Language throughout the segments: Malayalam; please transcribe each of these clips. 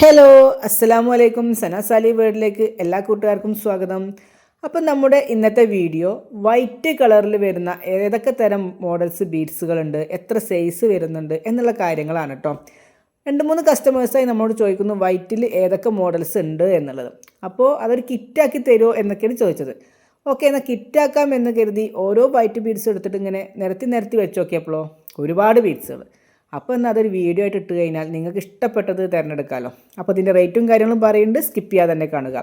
ഹലോ അസ്സലാമു അലൈക്കും. സനാസാലി വേർഡിലേക്ക് എല്ലാ കൂട്ടുകാർക്കും സ്വാഗതം. അപ്പം നമ്മുടെ ഇന്നത്തെ വീഡിയോ വൈറ്റ് കളറിൽ വരുന്ന ഏതൊക്കെ തരം മോഡൽസ് ബീഡ്സുകളുണ്ട് എത്ര സൈസ് വരുന്നുണ്ട് എന്നുള്ള കാര്യങ്ങളാണ് കേട്ടോ രണ്ട് മൂന്ന് കസ്റ്റമേഴ്സായി നമ്മളോട് ചോദിക്കുന്നു വൈറ്റിൽ ഏതൊക്കെ മോഡൽസ് ഉണ്ട് എന്നുള്ളത്. അപ്പോൾ അതൊരു കിറ്റാക്കി തരുമോ എന്നൊക്കെയാണ് ചോദിച്ചത്. ഓക്കെ എന്നാൽ കിറ്റാക്കാം എന്ന് കരുതി ഓരോ വൈറ്റ് ബീഡ്സ് എടുത്തിട്ട് ഇങ്ങനെ നിരത്തി നിരത്തി വെച്ച് നോക്കിയപ്പോഴോ ഒരുപാട് ബീഡ്സുകൾ. അപ്പോൾ എന്നാൽ അതൊരു വീഡിയോ ആയിട്ട് ഇട്ട് കഴിഞ്ഞാൽ നിങ്ങൾക്ക് ഇഷ്ടപ്പെട്ടത് തിരഞ്ഞെടുക്കാമല്ലോ അപ്പോൾ ഇതിന്റെ റേറ്റും കാര്യങ്ങളും പറയുന്നുണ്ട് സ്കിപ്പ് ചെയ്യാതെ തന്നെ കാണുക.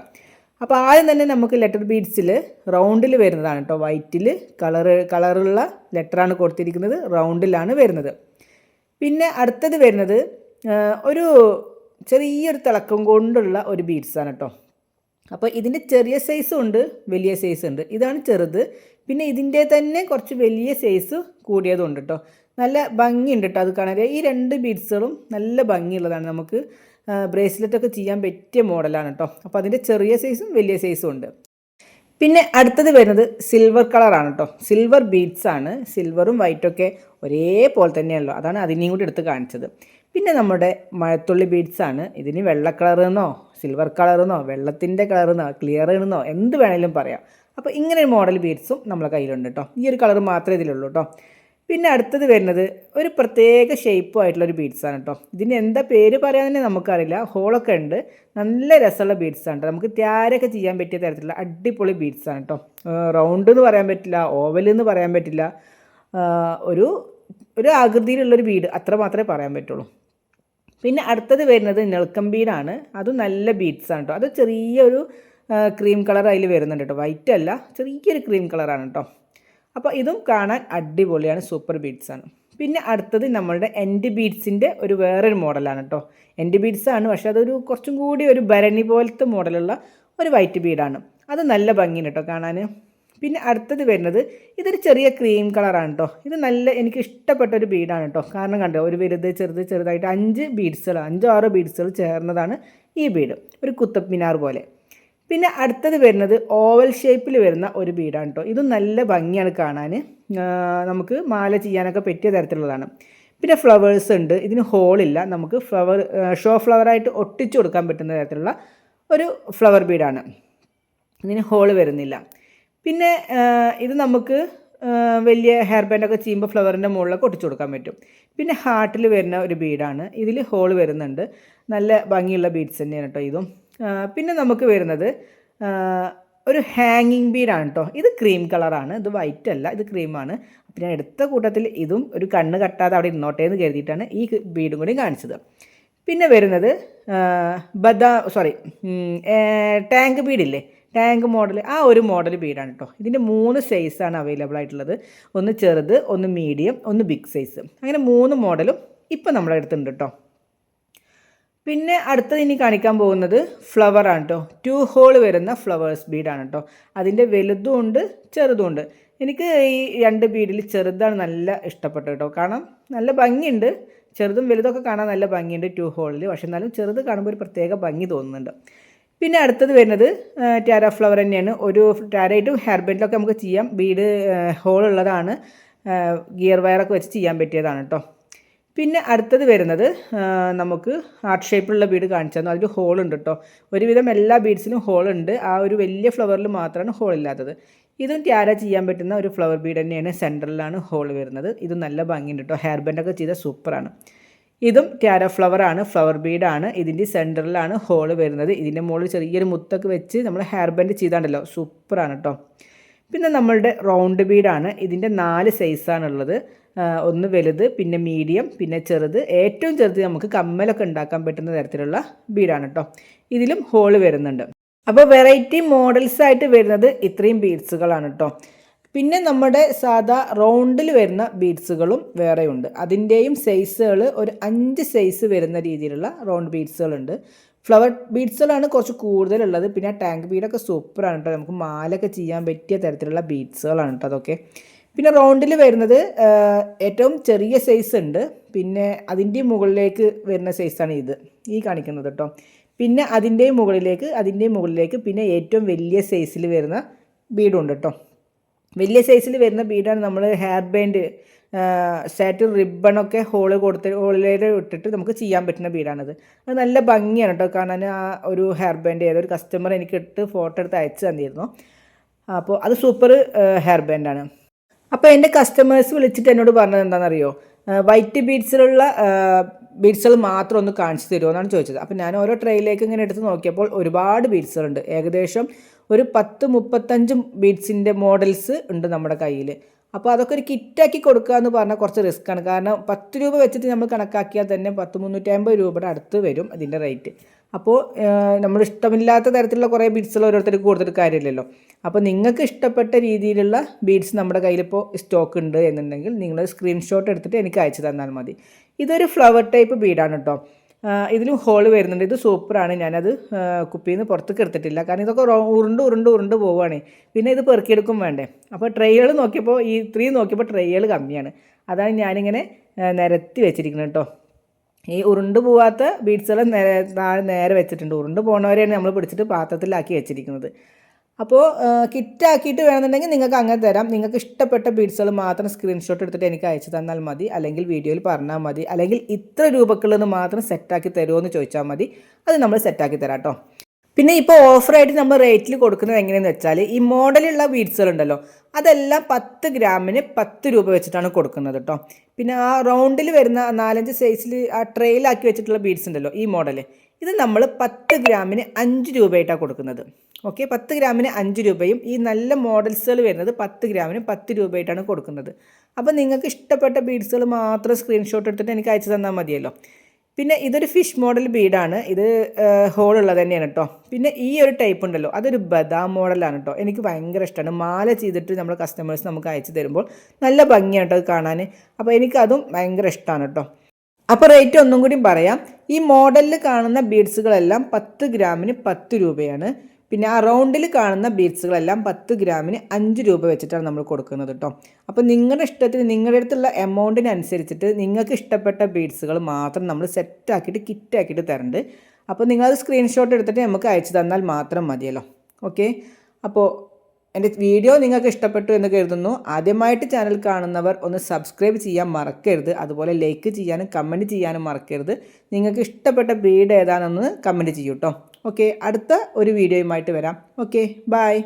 അപ്പോൾ ആദ്യം തന്നെ നമുക്ക് ലെറ്റർ ബീഡ്സിൽ റൗണ്ടിൽ വരുന്നതാണ് കേട്ടോ വൈറ്റിൽ കളർ കളറുള്ള ലെറ്ററാണ് കൊടുത്തിരിക്കുന്നത് റൗണ്ടിലാണ് വരുന്നത്. പിന്നെ അടുത്തത് വരുന്നത് ഒരു ചെറിയൊരു തിളക്കം കൊണ്ടുള്ള ഒരു ബീഡ്സാണ് കേട്ടോ അപ്പോൾ ഇതിന്റെ ചെറിയ സൈസും ഉണ്ട് വലിയ സൈസ് ഉണ്ട്. ഇതാണ് ചെറുത്. പിന്നെ ഇതിന്റെ തന്നെ കുറച്ച് വലിയ സൈസ് കൂടിയതും ഉണ്ട് കേട്ടോ നല്ല ഭംഗിയുണ്ട് കേട്ടോ അത് കാണാൻ. ഈ രണ്ട് ബീഡ്സുകളും നല്ല ഭംഗിയുള്ളതാണ് നമുക്ക്. ബ്രേസ്ലെറ്റൊക്കെ ചെയ്യാൻ പറ്റിയ മോഡലാണ് കേട്ടോ അപ്പോൾ അതിന്റെ ചെറിയ സൈസും വലിയ സൈസും ഉണ്ട്. പിന്നെ അടുത്തത് വരുന്നത് സിൽവർ കളറാണ് കേട്ടോ സിൽവർ ബീഡ്സ് ആണ് സിൽവറും വൈറ്റും ഒക്കെ ഒരേപോലെ തന്നെയാണല്ലോ. അതാണ് അതിനെയും കൂടി എടുത്ത് കാണിച്ചത്. പിന്നെ നമ്മുടെ മഴത്തുള്ളി ബീഡ്സ് ആണ് ഇതിന് വെള്ള കളറെന്നോ സിൽവർ കളറെന്നോ വെള്ളത്തിന്റെ കളറെന്നോ ക്ലിയർ എന്നോ എന്ത് വേണമെങ്കിലും പറയാം. അപ്പോൾ ഇങ്ങനെ ഒരു മോഡൽ ബീഡ്സും നമ്മളെ കയ്യിലുണ്ട് കേട്ടോ ഈ ഒരു കളർ മാത്രമേ ഇതിലുള്ളൂ കേട്ടോ പിന്നെ അടുത്തത് വരുന്നത് ഒരു പ്രത്യേക ഷേപ്പും ആയിട്ടുള്ളൊരു ബീഡ്സാണ് കേട്ടോ ഇതിന് എന്താ പേര് പറയാൻ തന്നെ നമുക്കറിയില്ല. ഹോളൊക്കെ ഉണ്ട്. നല്ല രസമുള്ള ബീഡ്സാണ് കേട്ടോ നമുക്ക് ത്യാരൊക്കെ ചെയ്യാൻ പറ്റിയ തരത്തിലുള്ള അടിപൊളി ബീഡ്സാണ് കേട്ടോ റൗണ്ട് എന്ന് പറയാൻ പറ്റില്ല ഓവൽ എന്ന് പറയാൻ പറ്റില്ല. ഒരു ഒരു ആകൃതിയിലുള്ളൊരു ബീഡ് അത്ര മാത്രമേ പറയാൻ പറ്റുള്ളൂ. പിന്നെ അടുത്തത് വരുന്നത് നെൽക്കം ബീഡാണ് അതും നല്ല ബീഡ്സാണ് കേട്ടോ അത് ചെറിയൊരു ക്രീം കളർ അതിൽ വരുന്നുണ്ട് കേട്ടോ വൈറ്റ് അല്ല ചെറിയൊരു ക്രീം കളറാണ് കേട്ടോ അപ്പോൾ ഇതും കാണാൻ അടിപൊളിയാണ് സൂപ്പർ ബീഡ്സ് ആണ്. പിന്നെ അടുത്തത് നമ്മളുടെ എൻഡ് ബീഡ്സിന്റെ ഒരു വേറൊരു മോഡലാണ് കേട്ടോ എൻഡ് ബീഡ്സ് ആണ് പക്ഷേ അതൊരു കുറച്ചും കൂടി ഒരു ഭരണി പോലത്തെ മോഡലുള്ള ഒരു വൈറ്റ് ബീഡാണ് അത് നല്ല ഭംഗിയാണ് കേട്ടോ കാണാൻ പിന്നെ അടുത്തത് വരുന്നത് ഇതൊരു ചെറിയ ക്രീം കളറാണ് കേട്ടോ ഇത് നല്ല എനിക്ക് ഇഷ്ടപ്പെട്ട ഒരു ബീഡാണ് കേട്ടോ കാരണം കണ്ടോ ഒരു വലുത് ചെറുത് ചെറുതായിട്ട് അഞ്ച് ബീഡ്സുകൾ അഞ്ചോ ആറോ ബീഡ്സുകൾ ചേർന്നതാണ് ഈ ബീഡ് ഒരു കുത്തബ് മിനാർ പോലെ. പിന്നെ അടുത്തത് വരുന്നത് ഓവൽ ഷേപ്പിൽ വരുന്ന ഒരു ബീഡാണ് കേട്ടോ ഇതും നല്ല ഭംഗിയാണ് കാണാൻ. നമുക്ക് മാല ചെയ്യാനൊക്കെ പറ്റിയ തരത്തിലുള്ളതാണ്. പിന്നെ ഫ്ലവേഴ്സ് ഉണ്ട്. ഇതിന് ഹോളില്ല നമുക്ക് ഫ്ലവർ ഷോ ഫ്ലവറായിട്ട് ഒട്ടിച്ചു കൊടുക്കാൻ പറ്റുന്ന തരത്തിലുള്ള ഒരു ഫ്ലവർ ബീഡാണ് ഇതിന് ഹോൾ വരുന്നില്ല. പിന്നെ ഇത് നമുക്ക് വലിയ ഹെയർ ബാൻഡൊക്കെ ചെയ്യുമ്പോൾ ഫ്ലവറിന്റെ മുകളിലൊക്കെ ഒട്ടിച്ചു കൊടുക്കാൻ പറ്റും. പിന്നെ ഹാർട്ടിൽ വരുന്ന ഒരു ബീഡാണ് ഇതിൽ ഹോൾ വരുന്നുണ്ട്. നല്ല ഭംഗിയുള്ള ബീഡ്സ് തന്നെയാണ് കേട്ടോ ഇതും. പിന്നെ നമുക്ക് വരുന്നത് ഒരു ഹാങ്ങിങ് ബീഡാണ് കേട്ടോ ഇത് ക്രീം കളറാണ് ഇത് വൈറ്റ് അല്ല ഇത് ക്രീമാണ് അപ്പോൾ ഞാൻ എടുത്ത കൂട്ടത്തിൽ ഇതും ഒരു കണ്ണ് കട്ടാതെ അവിടെ ഇരുന്നോട്ടെ എന്ന് കരുതിയിട്ടാണ് ഈ ബീഡും കൂടി കാണിച്ചത്. പിന്നെ വരുന്നത് ബദാ സോറി ടാങ്ക് ബീഡില്ലേ ടാങ്ക് മോഡൽ ആ ഒരു മോഡൽ ബീഡാണ് കേട്ടോ ഇതിന്റെ മൂന്ന് സൈസാണ് അവൈലബിൾ ആയിട്ടുള്ളത്. ഒന്ന് ചെറുത് ഒന്ന് മീഡിയം ഒന്ന് ബിഗ് സൈസ് അങ്ങനെ മൂന്ന് മോഡലും ഇപ്പം നമ്മുടെ അടുത്തുണ്ട് കേട്ടോ പിന്നെ അടുത്തത് ഇനി കാണിക്കാൻ പോകുന്നത് ഫ്ലവർ ആണ് കേട്ടോ ടു ഹോൾ വരുന്ന ഫ്ലവേഴ്സ് ബീഡാണ് കേട്ടോ അതിന്റെ വലുതും ഉണ്ട് ചെറുതും ഉണ്ട്. എനിക്ക് ഈ രണ്ട് ബീഡിൽ ചെറുതാണ് നല്ല ഇഷ്ടപ്പെട്ടത് കേട്ടോ കാരണം നല്ല ഭംഗിയുണ്ട്. ചെറുതും വലുതൊക്കെ കാണാൻ നല്ല ഭംഗിയുണ്ട് ടു ഹോളിൽ പക്ഷെ എന്നാലും ചെറുത് കാണുമ്പോൾ ഒരു പ്രത്യേക ഭംഗി തോന്നുന്നുണ്ട്. പിന്നെ അടുത്തത് വരുന്നത് ടാര ഫ്ലവർ തന്നെയാണ്. ഒരു ടാരയായിട്ടും ഹെയർ നമുക്ക് ചെയ്യാം. ബീഡ് ഹോൾ ഉള്ളതാണ് ഗിയർ വയറൊക്കെ വെച്ച് ചെയ്യാൻ പറ്റിയതാണ് കേട്ടോ പിന്നെ അടുത്തത് വരുന്നത് നമുക്ക് ഹാർട്ട് ഷേപ്പിലുള്ള ബീഡ് കാണിച്ചു തന്നു. അതിൽ ഹോൾ ഉണ്ട് കേട്ടോ ഒരുവിധം എല്ലാ ബീഡ്സിനും ഹോൾ ഉണ്ട്. ആ ഒരു വലിയ ഫ്ലവറിൽ മാത്രമാണ് ഹോൾ ഇല്ലാത്തത്. ഇതും ത്യാര ചെയ്യാൻ പറ്റുന്ന ഒരു ഫ്ലവർ ബീഡ് തന്നെയാണ് സെന്ററിലാണ് ഹോൾ വരുന്നത്. ഇത് നല്ല ഭംഗിയുണ്ട് കേട്ടോ ഹെയർ ബാൻഡൊക്കെ ചെയ്ത സൂപ്പറാണ് ഇതും ത്യാര ഫ്ലവർ ആണ് ഫ്ലവർ ബീഡാണ് ഇതിന്റെ സെന്ററിലാണ് ഹോൾ വരുന്നത്. ഇതിന്റെ മുകളിൽ ചെറിയൊരു മുത്തൊക്കെ വെച്ച് നമ്മൾ ഹെയർ ബാൻഡ് ചെയ്താണ്ടല്ലോ. സൂപ്പറാണ് കേട്ടോ പിന്നെ നമ്മളുടെ റൗണ്ട് ബീഡാണ് ഇതിന്റെ നാല് സൈസാണുള്ളത് ഒന്ന് വലുത് പിന്നെ മീഡിയം പിന്നെ ചെറുത്. ഏറ്റവും ചെറുത് നമുക്ക് കമ്മലൊക്കെ ഉണ്ടാക്കാൻ പറ്റുന്ന തരത്തിലുള്ള ബീഡാണ് കേട്ടോ ഇതിലും ഹോൾ വരുന്നുണ്ട്. അപ്പോൾ വെറൈറ്റി മോഡൽസ് ആയിട്ട് വരുന്നത് ഇത്രയും ബീഡ്സുകളാണ് കേട്ടോ പിന്നെ നമ്മുടെ സാധാ റൗണ്ടിൽ വരുന്ന ബീഡ്സുകളും വേറെയുണ്ട്. അതിന്റെയും സൈസുകൾ ഒരു അഞ്ച് സൈസ് വരുന്ന രീതിയിലുള്ള റൗണ്ട് ബീഡ്സുകളുണ്ട് ഫ്ലവർ ബീഡ്സുകളാണ് കുറച്ച് കൂടുതലുള്ളത്. പിന്നെ ടാങ്ക് ബീഡൊക്കെ സൂപ്പറാണ് കേട്ടോ നമുക്ക് മാലൊക്കെ ചെയ്യാൻ പറ്റിയ തരത്തിലുള്ള ബീഡ്സുകളാണ് കേട്ടോ അതൊക്കെ. പിന്നെ റൗണ്ടിൽ വരുന്നത് ഏറ്റവും ചെറിയ സൈസ് ഉണ്ട്. പിന്നെ അതിന്റെ മുകളിലേക്ക് വരുന്ന സൈസാണ് ഇത്. ഈ കാണിക്കുന്നത് കേട്ടോ പിന്നെ അതിന്റെ മുകളിലേക്ക് അതിന്റെ മുകളിലേക്ക് പിന്നെ ഏറ്റവും വലിയ സൈസിൽ വരുന്ന ബീഡുണ്ട് കേട്ടോ വലിയ സൈസിൽ വരുന്ന ബീഡാണ് നമ്മൾ ഹെയർ ബാൻഡ് സാറ്റിൻ റിബണൊക്കെ ഹോൾ കൊടുത്ത് ഹോളിലേക്ക് ഇട്ടിട്ട് നമുക്ക് ചെയ്യാൻ പറ്റുന്ന ബീഡാണിത്. അത് നല്ല ഭംഗിയാണ് കേട്ടോ കാണാൻ ആ ഒരു ഹെയർ ബാൻഡ് ഏതൊരു കസ്റ്റമർ എനിക്ക് ഇട്ട് ഫോട്ടോ എടുത്ത് അയച്ചു തന്നിരുന്നു. അപ്പോൾ അത് സൂപ്പർ ഹെയർ ബാൻഡാണ് അപ്പോൾ എന്റെ കസ്റ്റമേഴ്സ് വിളിച്ചിട്ട് എന്നോട് പറഞ്ഞത് എന്താണെന്നറിയോ? വൈറ്റ് ബീഡ്സിലുള്ള ബീഡ്സുകൾ മാത്രം ഒന്ന് കാണിച്ചു തരുമോ എന്നാണ് ചോദിച്ചത്. അപ്പോൾ ഞാൻ ഓരോ ട്രെയിലേക്ക് ഇങ്ങനെ എടുത്ത് നോക്കിയപ്പോൾ ഒരുപാട് ബീഡ്സുകളുണ്ട് ഏകദേശം ഒരു പത്ത് മുപ്പത്തഞ്ച് ബീഡ്സിന്റെ മോഡൽസ് ഉണ്ട് നമ്മുടെ കയ്യിൽ അപ്പോൾ അതൊക്കെ ഒരു കിറ്റാക്കി കൊടുക്കുക എന്ന് പറഞ്ഞാൽ കുറച്ച് റിസ്ക്കാണ് കാരണം പത്ത് രൂപ വെച്ചിട്ട് നമ്മൾ കണക്കാക്കിയാൽ തന്നെ പത്ത് മുന്നൂറ്റി അമ്പത് രൂപയുടെ അടുത്ത് വരും അതിന്റെ റേറ്റ് അപ്പോൾ നമ്മൾ ഇഷ്ടമില്ലാത്ത തരത്തിലുള്ള കുറേ ബീഡ്സുകൾ ഓരോരുത്തർക്ക് കൊടുത്തിട്ട് കാര്യമില്ലല്ലോ. അപ്പോൾ നിങ്ങൾക്ക് ഇഷ്ടപ്പെട്ട രീതിയിലുള്ള ബീഡ്സ് നമ്മുടെ കയ്യിലിപ്പോൾ സ്റ്റോക്ക് ഉണ്ട് എന്നുണ്ടെങ്കിൽ നിങ്ങൾ സ്ക്രീൻഷോട്ട് എടുത്തിട്ട് എനിക്ക് അയച്ചു തന്നാൽ മതി. ഇതൊരു ഫ്ലവർ ടൈപ്പ് ബീഡാണ് കേട്ടോ ഇതിലും ഹോൾ വരുന്നുണ്ട്. ഇത് സൂപ്പറാണ് ഞാനത് കുപ്പിയിൽ നിന്ന് പുറത്തേക്ക് എടുത്തിട്ടില്ല. കാരണം ഇതൊക്കെ ഉരുണ്ട് ഉരുണ്ട് ഉരുണ്ട് പോവുകയാണ്. പിന്നെ ഇത് പെറുക്കിയെടുക്കും വേണ്ടേ. അപ്പോൾ ട്രെയ്കൾ നോക്കിയപ്പോൾ ഈ ത്രീ നോക്കിയപ്പോൾ ട്രെയ്കൾ കമ്മിയാണ്. അതാണ് ഞാനിങ്ങനെ നിരത്തി വെച്ചിരിക്കുന്നത് കേട്ടോ ഈ ഉരുണ്ട് പോവാത്ത ബീഡ്സുകൾ നേരെ നേരെ വെച്ചിട്ടുണ്ട്. ഉരുണ്ട് പോണവരെയാണ് നമ്മൾ പിടിച്ചിട്ട് പാത്രത്തിലാക്കി വെച്ചിരിക്കുന്നത്. അപ്പോൾ കിറ്റാക്കിയിട്ട് വേണമെന്നുണ്ടെങ്കിൽ നിങ്ങൾക്ക് അങ്ങനെ തരാം. നിങ്ങൾക്ക് ഇഷ്ടപ്പെട്ട ബീഡ്സുകൾ മാത്രം സ്ക്രീൻഷോട്ട് എടുത്തിട്ട് എനിക്ക് അയച്ചു തന്നാൽ മതി. അല്ലെങ്കിൽ വീഡിയോയിൽ പറഞ്ഞാൽ മതി. അല്ലെങ്കിൽ ഇത്ര രൂപക്കുള്ളത് മാത്രം സെറ്റാക്കി തരുമോ എന്ന് ചോദിച്ചാൽ മതി. അത് നമ്മൾ സെറ്റാക്കി തരാം കേട്ടോ പിന്നെ ഇപ്പോൾ ഓഫറായിട്ട് നമ്മൾ റേറ്റിൽ കൊടുക്കുന്നത് എങ്ങനെയെന്ന് വെച്ചാൽ ഈ മോഡലുള്ള ബീഡ്സുകൾ ഉണ്ടല്ലോ അതെല്ലാം പത്ത് ഗ്രാമിന് പത്ത് രൂപ വെച്ചിട്ടാണ് കൊടുക്കുന്നത് കേട്ടോ പിന്നെ ആ റൗണ്ടിൽ വരുന്ന നാലഞ്ച് സൈസിൽ ആ ട്രെയിലാക്കി വെച്ചിട്ടുള്ള ബീഡ്സ് ഉണ്ടല്ലോ ഈ മോഡൽ ഇത് നമ്മൾ പത്ത് ഗ്രാമിന് അഞ്ച് രൂപയായിട്ടാണ് കൊടുക്കുന്നത്. ഓക്കെ പത്ത് ഗ്രാമിന് അഞ്ച് രൂപയും ഈ നല്ല മോഡൽസുകൾ വരുന്നത് പത്ത് ഗ്രാമിന് പത്ത് രൂപയായിട്ടാണ് കൊടുക്കുന്നത്. അപ്പോൾ നിങ്ങൾക്ക് ഇഷ്ടപ്പെട്ട ബീഡ്സുകൾ മാത്രം സ്ക്രീൻഷോട്ട് എടുത്തിട്ട് എനിക്ക് അയച്ചു തന്നാൽ മതിയല്ലോ. പിന്നെ ഇതൊരു ഫിഷ് മോഡൽ ബീഡാണ്. ഇത് ഹോൾ ഉള്ളത് തന്നെയാണ് കേട്ടോ പിന്നെ ഈ ഒരു ടൈപ്പ് ഉണ്ടല്ലോ അതൊരു ബദാം മോഡലാണ് കേട്ടോ എനിക്ക് ഭയങ്കര ഇഷ്ടമാണ് മാല ചെയ്തിട്ട് നമ്മൾ കസ്റ്റമേഴ്സ് നമുക്ക് അയച്ചു തരുമ്പോൾ നല്ല ഭംഗിയാണ് കേട്ടോ അത് കാണാൻ അപ്പോൾ എനിക്കതും ഭയങ്കര ഇഷ്ടമാണ് കേട്ടോ അപ്പോൾ റേറ്റ് ഒന്നും കൂടി പറയാം. ഈ മോഡലിൽ കാണുന്ന ബീഡ്സുകളെല്ലാം പത്ത് ഗ്രാമിന് പത്ത് രൂപയാണ്. പിന്നെ ആ റൗണ്ടിൽ കാണുന്ന ബീഡ്സുകളെല്ലാം പത്ത് ഗ്രാമിന് അഞ്ച് രൂപ വെച്ചിട്ടാണ് നമ്മൾ കൊടുക്കുന്നത് കേട്ടോ അപ്പോൾ നിങ്ങളുടെ ഇഷ്ടത്തിന് നിങ്ങളുടെ അടുത്തുള്ള എമൗണ്ടിനനുസരിച്ചിട്ട് നിങ്ങൾക്ക് ഇഷ്ടപ്പെട്ട ബീഡ്സുകൾ മാത്രം നമ്മൾ സെറ്റാക്കിയിട്ട് കിറ്റാക്കിയിട്ട് തരണ്ട്. അപ്പോൾ നിങ്ങളത് സ്ക്രീൻഷോട്ട് എടുത്തിട്ട് നമുക്ക് അയച്ചു തന്നാൽ മാത്രം മതിയല്ലോ. ഓക്കെ? അപ്പോൾ എന്റെ വീഡിയോ നിങ്ങൾക്ക് ഇഷ്ടപ്പെട്ടു എന്ന് കരുതുന്നു. ആദ്യമായിട്ട് ചാനൽ കാണുന്നവർ ഒന്ന് സബ്സ്ക്രൈബ് ചെയ്യാൻ മറക്കരുത്. അതുപോലെ ലൈക്ക് ചെയ്യാനും കമന്റ് ചെയ്യാനും മറക്കരുത്. നിങ്ങൾക്ക് ഇഷ്ടപ്പെട്ട ബ്രീഡ് ഏതാണെന്ന് കമന്റ് ചെയ്യൂ കേട്ടോ ഓക്കെ അടുത്ത ഒരു വീഡിയോയുമായിട്ട് വരാം. Okay bye